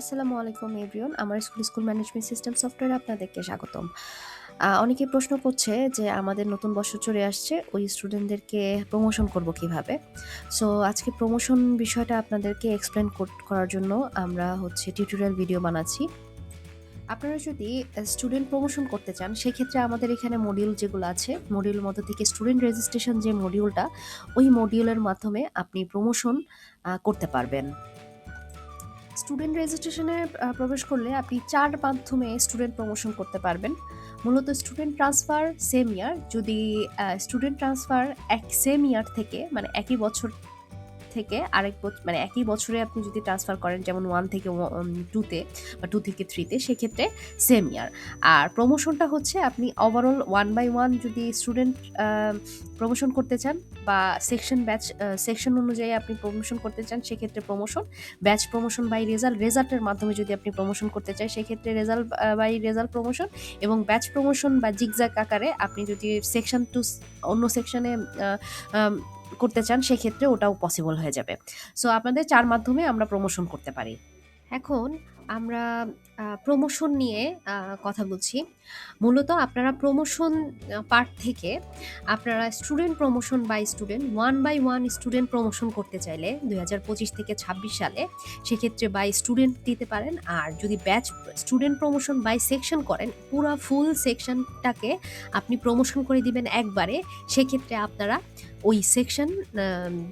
আসসালামু আলাইকুম এভরিওয়ান, আমার স্কুল স্কুল ম্যানেজমেন্ট সিস্টেম সফটওয়্যারে আপনাদেরকে স্বাগতম। অনেকে প্রশ্ন করছে যে আমাদের নতুন বছর চলে আসছে, ওই স্টুডেন্টদেরকে প্রমোশন করব কীভাবে? সো, আজকে প্রমোশন বিষয়টা আপনাদেরকে এক্সপ্লেন করার জন্য আমরা হচ্ছে টিউটোরিয়াল ভিডিও বানাচ্ছি। আপনারা যদি স্টুডেন্ট প্রমোশন করতে চান, সেক্ষেত্রে আমাদের এখানে মডিউল যেগুলো আছে মডিউলের মধ্যে থেকে স্টুডেন্ট রেজিস্ট্রেশন যে মডিউলটা ওই মডিউলের মাধ্যমে আপনি প্রমোশন করতে পারবেন। স্টুডেন্ট রেজিস্ট্রেশনে প্রবেশ করলে আপনি চার মাধ্যমে স্টুডেন্ট প্রমোশন করতে পারবেন। মূলত স্টুডেন্ট ট্রান্সফার সেম ইয়ার, যদি স্টুডেন্ট ট্রান্সফার এক, সেম ইয়ার থেকে মানে একই বছর থেকে আরেক মানে একই বছরে আপনি যদি ট্রান্সফার করেন যেমন ওয়ান থেকে টুতে বা টু থেকে থ্রিতে সেক্ষেত্রে সেম ইয়ার আর প্রমোশনটা হচ্ছে আপনি ওভারঅল ওয়ান বাই ওয়ান যদি স্টুডেন্ট প্রমোশন করতে চান বা সেকশন ব্যাচ সেকশন অনুযায়ী আপনি প্রমোশন করতে চান, সেক্ষেত্রে promotion batch promotion by result রেজাল্টের মাধ্যমে যদি আপনি প্রমোশন করতে চান, সেক্ষেত্রে রেজাল্ট বাই রেজাল্ট প্রমোশন এবং ব্যাচ প্রমোশন বা জিগজ্যাক আকারে আপনি যদি সেকশন টু অন্য সেকশনে করতে চান, সেক্ষেত্রে ওটাও পসিবল হয়ে যাবে। সো আপনাদের চার মাধ্যমে আমরা প্রমোশন করতে পারি। এখন আমরা প্রমোশন নিয়ে কথা বলছি। মূলত আপনারা প্রমোশন পার্ট থেকে আপনারা student promotion by student one by one student promotion করতে চাইলে দু হাজার পঁচিশ থেকে ছাব্বিশ সালে সেক্ষেত্রে বাই স্টুডেন্ট দিতে পারেন। আর যদি batch student promotion by section করেন, পুরো ফুল সেকশনটাকে আপনি প্রমোশন করে দিবেন একবারে। সেক্ষেত্রে আপনারা ওই section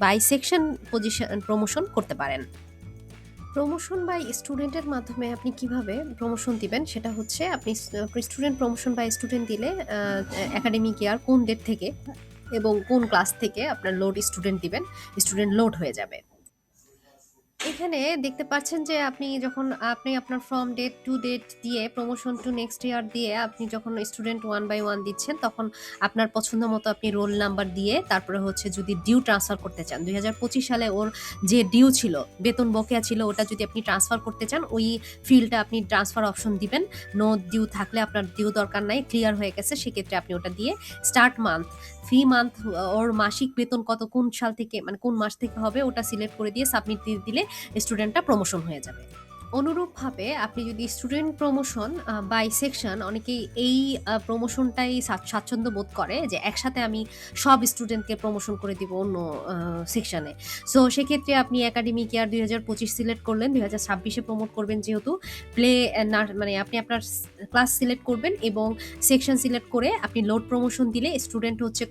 by section position promotion করতে পারেন। প্রমোশন বাই স্টুডেন্টের মাধ্যমে আপনি কীভাবে প্রমোশন দিবেন? সেটা হচ্ছে আপনি স্টুডেন্ট প্রমোশন বাই স্টুডেন্ট দিলে একাডেমিক ইয়ার কোন ডেট থেকে এবং কোন ক্লাস থেকে আপনার লোড স্টুডেন্ট দিবেন স্টুডেন্ট লোড হয়ে যাবে। এখানে দেখতে পাচ্ছেন যে আপনি যখন, আপনি আপনার ফ্রম ডেট টু ডেট দিয়ে প্রমোশন টু নেক্সট ইয়ার দিয়ে আপনি যখন স্টুডেন্ট ওয়ান বাই ওয়ান দিচ্ছেন, তখন আপনার পছন্দ মতো আপনি রোল নাম্বার দিয়ে তারপরে হচ্ছে যদি ডিউ ট্রান্সফার করতে চান, দুই হাজার পঁচিশ সালে ওর যে ডিউ ছিল, বেতন বকেয়া ছিল, ওটা যদি আপনি ট্রান্সফার করতে চান, ওই ফিল্ডটা আপনি ট্রান্সফার অপশন দিবেন। নো ডিউ থাকলে আপনার ডিউ দরকার নাই ক্লিয়ার হয়ে গেছে, সেক্ষেত্রে আপনি ওটা দিয়ে স্টার্ট মান্থ ফি মান্থ ওর মাসিক বেতন কত, কোন সাল থেকে মানে কোন মাস থেকে হবে, ওটা সিলেক্ট করে দিয়ে সাবমিট দিয়ে দিলে স্টুডেন্টটা প্রমোশন হয়ে যাবে। অনুরূপভাবে আপনি যদি স্টুডেন্ট প্রমোশন বাই সেকশন অনেকেই এই প্রমোশনটাই স্বাচ্ছন্দ্য বোধ করে যে একসাথে আমি সব স্টুডেন্টকে প্রমোশন করে দিব অন্য সেকশনে সো সেক্ষেত্রে আপনি একাডেমিক ইয়ার দুই হাজার পঁচিশ সিলেক্ট করলেন, দুই হাজার ছাব্বিশে প্রমোট করবেন যেহেতু প্লে মানে আপনি আপনার ক্লাস সিলেক্ট করবেন এবং সেকশন সিলেক্ট করে আপনি লোড প্রমোশন দিলে স্টুডেন্ট হচ্ছে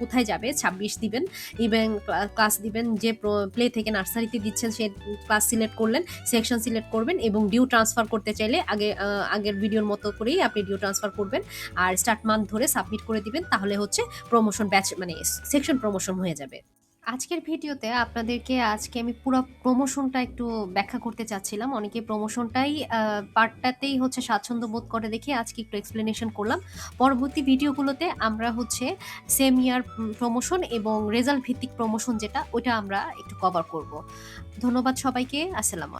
কোথায় যাবে? ছাব্বিশ দিবেন ইভেন ক্লাস দিবেন, যে প্লে থেকে নার্সারিতে দিচ্ছেন সে ক্লাস সিলেক্ট করলেন সেকশন সিলেক্ট করবেন এবং ডিউ ট্রান্সফার করতে চাইলে আগে আগের ভিডিওর মতো করেই আপনি ডিউ ট্রান্সফার করবেন। আর স্টার্ট মান্থ ধরে সাবমিট করে দিবেন, তাহলে হচ্ছে প্রমোশন ব্যাচ মানে সেকশন প্রমোশন হয়ে যাবে। আজকের ভিডিওতে আপনাদেরকে আজকে আমি পুরো প্রমোশনটা একটু ব্যাখ্যা করতে চাচ্ছিলাম। অনেকে প্রমোশনটাই পার্টটাতেই হচ্ছে স্বাচ্ছন্দ্য বোধ করে দেখে আজকে একটু এক্সপ্লেনেশন করলাম। পরবর্তী ভিডিওগুলোতে আমরা হচ্ছে সেম ইয়ার প্রমোশন এবং রেজাল্ট ভিত্তিক প্রমোশন যেটা, ওইটা আমরা একটু কভার করব। ধন্যবাদ সবাইকে, আসসালাম